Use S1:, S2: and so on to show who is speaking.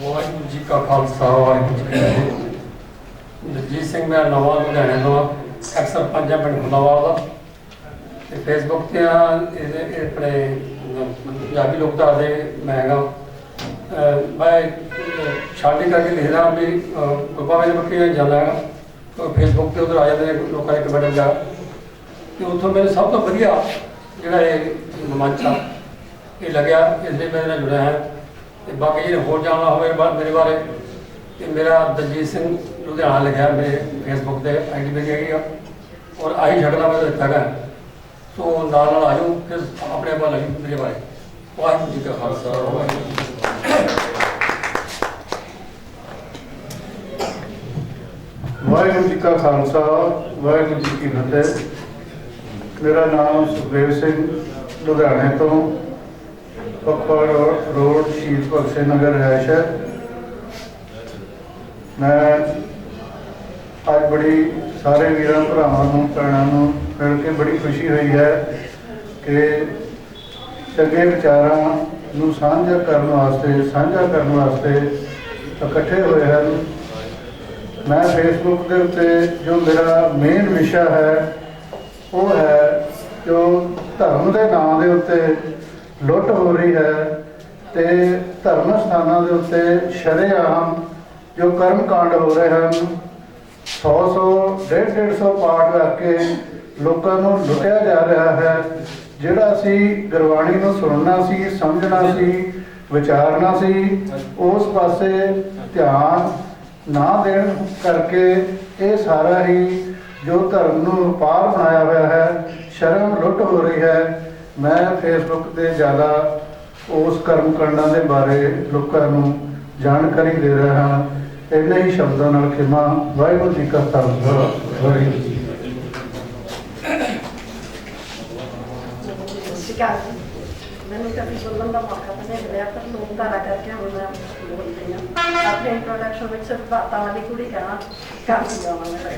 S1: ਵਾਹਿਗੁਰੂ ਜੀ ਕਾ ਖਾਲਸਾ ਵਾਹਿਗੁਰੂ ਜੀ ਕੀ ਫਤਿਹ। ਜਗਜੀਤ ਸਿੰਘ ਮੈਂ ਨਵਾਂ ਲੁਧਿਆਣੇ ਤੋਂ ਅਕਸਰ ਪੰਜਾਂ ਪਿੰਡ ਖੁੱਲਾਵਾਲ ਦਾ ਤੇ ਫੇਸਬੁੱਕ ਤੇ ਆ ਇਹਦੇ ਆਪਣੇ ਅਮ, ਪੰਜਾਬੀ ਲੋਕਧਾਰਾ ਦੇ ਮੈਂ ਹੈਗਾ ਮੈਂ ਛਾੜੀ ਕਰਕੇ ਲਿਖਦਾ ਵੀ ਗੁਰਬਾ ਵੇਲੇ ਬੱਕੀਆਂ ਜਾਂਦਾ ਹੈਗਾ। ਫੇਸਬੁੱਕ ਤੇ ਉਧਰ ਆ ਜਾਂਦੇ ਨੇ ਲੋਕਾਂ ਦੇ ਕਮੈਂਟ ਜਾ ਤੇ ਉੱਥੋਂ ਮੈਨੂੰ ਸਭ ਤੋਂ ਵਧੀਆ ਜਿਹੜਾ ਇਹ ਮੰਚ ਆ ਇਹ ਲੱਗਿਆ ਇਸ ਲਈ ਮੈਂ ਨਾਲ ਜੁੜਿਆ ਹਾਂ ਤੇ ਬਾਕੀ ਜੇ ਹੋਰ ਜਾਣਨਾ ਹੋਵੇ ਬਾ- ਮੇਰੇ ਬਾਰੇ, ਤੇ ਮੇਰਾ ਦਲਜੀਤ ਸਿੰਘ ਲੁਧਿਆਣਾ ਲਿਖਿਆ ਮੇਰੇ ਫੇਸਬੁੱਕ ਤੇ ਆਈਡੀ ਮੇਰੀ ਹੈਗੀ ਆ, ਔਰ ਆਹੀ ਛਕਣਾ ਮੈਂ ਦਿੱਤਾ ਹੈ ਸੋ ਨਾਲ ਨਾਲ ਆਜੋ ਫਿਰ ਆਪਣੇ ਆਪ ਲੱਗੀ ਮੇਰੇ ਬਾਰੇ। ਵਾਹਿਗੁਰੂ ਜੀ ਕਾ ਖਾਲਸਾ, ਵਾਹਿਗੁਰੂ ਜੀ ਕੀ ਫਤਿਹ।
S2: ਵਾਹਿਗੁਰੂ ਜੀ ਕਾ ਖਾਲਸਾ, ਵਾਹਿਗੁਰੂ ਜੀ ਕੀ ਫਤਿਹ। ਮੇਰਾ ਨਾਮ ਸੁਖਦੇਵ ਸਿੰਘ, ਲੁਧਿਆਣੇ ਤੋਂ। ਪੱਪਾ ਰੋਡ, ਸ਼ਹੀਦ ਭਗਤ ਸਿੰਘ ਨਗਰ ਰਿਹਾਇਸ਼ ਹੈ। ਮੈਂ ਅੱਜ ਬੜੀ ਸਾਰੇ ਵੀਰਾਂ, ਭਰਾਵਾਂ ਨੂੰ, ਭੈਣਾਂ ਨੂੰ ਮਿਲ ਕੇ ਬੜੀ ਖੁਸ਼ੀ ਹੋਈ ਹੈ ਕਿ ਚੰਗੇ ਵਿਚਾਰਾਂ ਨੂੰ ਸਾਂਝਾ ਕਰਨ ਵਾਸਤੇ, ਸਾਂਝਾ ਕਰਨ ਵਾਸਤੇ ਇਕੱਠੇ ਹੋਏ ਹਨ। ਮੈਂ ਫੇਸਬੁੱਕ ਦੇ ਉੱਤੇ ਜੋ ਮੇਰਾ ਮੇਨ ਵਿਸ਼ਾ ਹੈ, ਉਹ ਹੈ ਜੋ ਧਰਮ ਦੇ ਨਾਂ ਦੇ ਉੱਤੇ ਲੁੱਟ ਹੋ ਰਹੀ ਹੈ ਤੇ ਧਰਮ ਸਥਾਨਾਂ ਦੇ ਉੱਤੇ ਸ਼ਰੇਆਮ ਜੋ ਕਰਮ ਕਾਂਡ ਹੋ ਰਹੇ ਹਨ 100 100 150 150 ਪਾਠ ਕਰਕੇ ਲੋਕਾਂ ਨੂੰ ਲੁੱਟਿਆ ਜਾ ਰਿਹਾ ਹੈ, ਜਿਹੜਾ ਅਸੀਂ ਗੁਰਬਾਣੀ ਨੂੰ ਸੁਣਨਾ ਸੀ, ਸਮਝਣਾ ਸੀ, ਵਿਚਾਰਨਾ ਸੀ, ਉਸ ਪਾਸੇ ਧਿਆਨ ਨਾ ਦੇਣ ਕਰਕੇ ਇਹ ਸਾਰਾ ਹੀ ਜੋ ਧਰਮ ਨੂੰ ਵਪਾਰ ਬਣਾਇਆ ਹੋਇਆ ਹੈ ਸ਼ਰਮ ਲੁੱਟ ਹੋ ਰਹੀ ਹੈ ਮੈਂ ਫੇਸਬੁੱਕ ਤੇ ਜ਼ਿਆਦਾ ਉਸ ਕਰਮ ਕਰਨਾਂ ਦੇ ਬਾਰੇ ਲੋਕਾਂ ਨੂੰ ਜਾਣਕਾਰੀ ਦੇ ਰਿਹਾ ਹਾਂ। ਇਹਨਾਂ ਹੀ ਸ਼ਬਦਾਂ ਨਾਲ ਖਿਮਾ। ਵਾਹਿਗੁਰੂ ਜੀ ਕਾ ਖਾਲਸਾ। ਵਾਹਿਗੁਰੂ
S3: ਮੈਨੂੰ ਤਾਂ ਵੀ ਬੋਲਣ ਦਾ ਮੌਕਾ ਤਾਂ ਨਹੀਂ ਮਿਲਿਆ ਪਰ ਕਰਕੇ ਹੁਣ ਮੈਂ ਬੋਲ ਰਹੀ ਹਾਂ। ਆਪਣੇ ਇੰਟਰੋਡਕਸ਼ਨ ਵਿੱਚ ਸਿਰਫ ਬਾਤਾਂ ਵਾਲੀ ਕੁੜੀ ਕਹਾਂ ਕਰ
S4: ਜਾਵਾਂਗੇ